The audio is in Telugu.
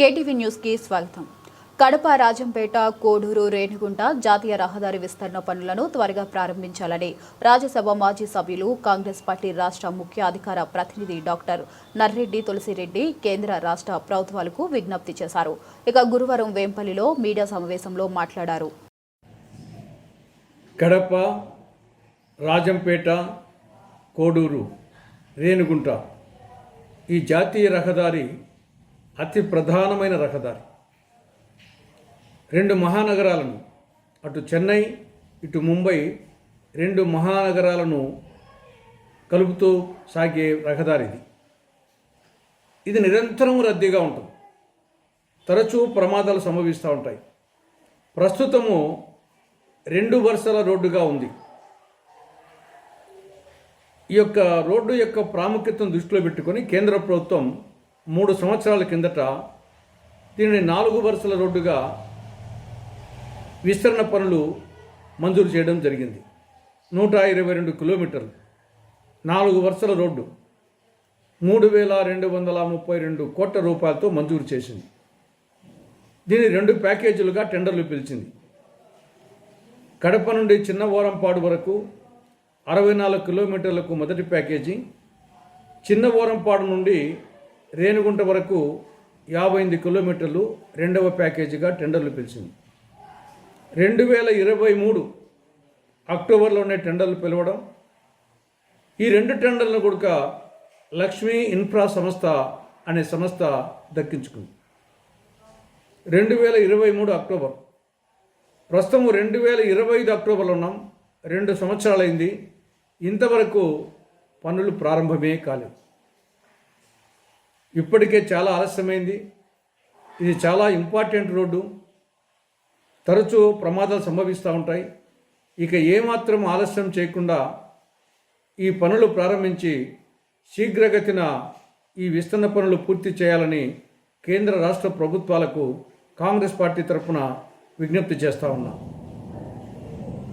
కేటీవీ న్యూస్కి స్వాగతం. కడప రాజంపేట కోడూరు రేణిగుంట జాతీయ రహదారి విస్తరణ పనులను త్వరగా ప్రారంభించాలని రాజ్యసభ మాజీ సభ్యులు కాంగ్రెస్ పార్టీ రాష్ట్ర ముఖ్య అధికార ప్రతినిధి డాక్టర్ నర్రెడ్డి తులసిరెడ్డి కేంద్ర రాష్ట్ర ప్రభుత్వాలకు విజ్ఞప్తి చేశారు. ఇక గురువారం వేంపల్లిలో మీడియా సమావేశంలో మాట్లాడారు. కడప రాజంపేట కోడూరు రేణిగుంట ఈ జాతీయ రహదారి అతి ప్రధానమైన రహదారి. రెండు మహానగరాలను అటు చెన్నై ఇటు ముంబై రెండు మహానగరాలను కలుపుతూ సాగే రహదారి ఇది. ఇది నిరంతరం రద్దీగా ఉంటుంది. తరచూ ప్రమాదాలు సంభవిస్తూ ఉంటాయి. ప్రస్తుతము రెండు వరుసల రోడ్డుగా ఉంది. ఈ యొక్క రోడ్డు యొక్క ప్రాముఖ్యతను దృష్టిలో పెట్టుకొని కేంద్ర ప్రభుత్వం మూడు సంవత్సరాల కిందట దీనిని నాలుగు వరుసల రోడ్డుగా విస్తరణ పనులు మంజూరు చేయడం జరిగింది. నూట ఇరవై రెండు కిలోమీటర్లు. నాలుగు వరుసల రోడ్డు. మూడు వేల రెండు వందల ముప్పై రెండు కోట్ల రూపాయలతో మంజూరు చేసింది. దీని రెండు ప్యాకేజీలుగా టెండర్లు పిలిచింది. కడప నుండి చిన్న ఓరంపాడు వరకు అరవై నాలుగు కిలోమీటర్లకు మొదటి ప్యాకేజీ చిన్న ఓరంపాడు నుండి రేణుగుంట వరకు యాభై ఎనిమిది కిలోమీటర్లు రెండవ ప్యాకేజీగా టెండర్లు పిలిచింది. రెండు వేల ఇరవై మూడు అక్టోబర్లోనే టెండర్లు పిలవడం ఈ రెండు టెండర్లను కొడుక లక్ష్మీ ఇన్ఫ్రా సంస్థ అనే సంస్థ దక్కించుకుంది. రెండు వేల ఇరవై మూడు అక్టోబర్. ప్రస్తుతం రెండు వేల ఇరవై ఐదు అక్టోబర్లో ఉన్నాం. రెండు సంవత్సరాలైంది. ఇంతవరకు పనులు ప్రారంభమే కాలేదు. ఇప్పటికే చాలా ఆలస్యమైంది. ఇది చాలా ఇంపార్టెంట్ రోడ్డు. తరచూ ప్రమాదాలు సంభవిస్తూ ఉంటాయి. ఇక ఏమాత్రం ఆలస్యం చేయకుండా ఈ పనులు ప్రారంభించి శీఘ్రగతిన ఈ విస్తరణ పనులు పూర్తి చేయాలని కేంద్ర రాష్ట్ర ప్రభుత్వాలకు కాంగ్రెస్ పార్టీ తరఫున విజ్ఞప్తి చేస్తూ ఉన్నాం.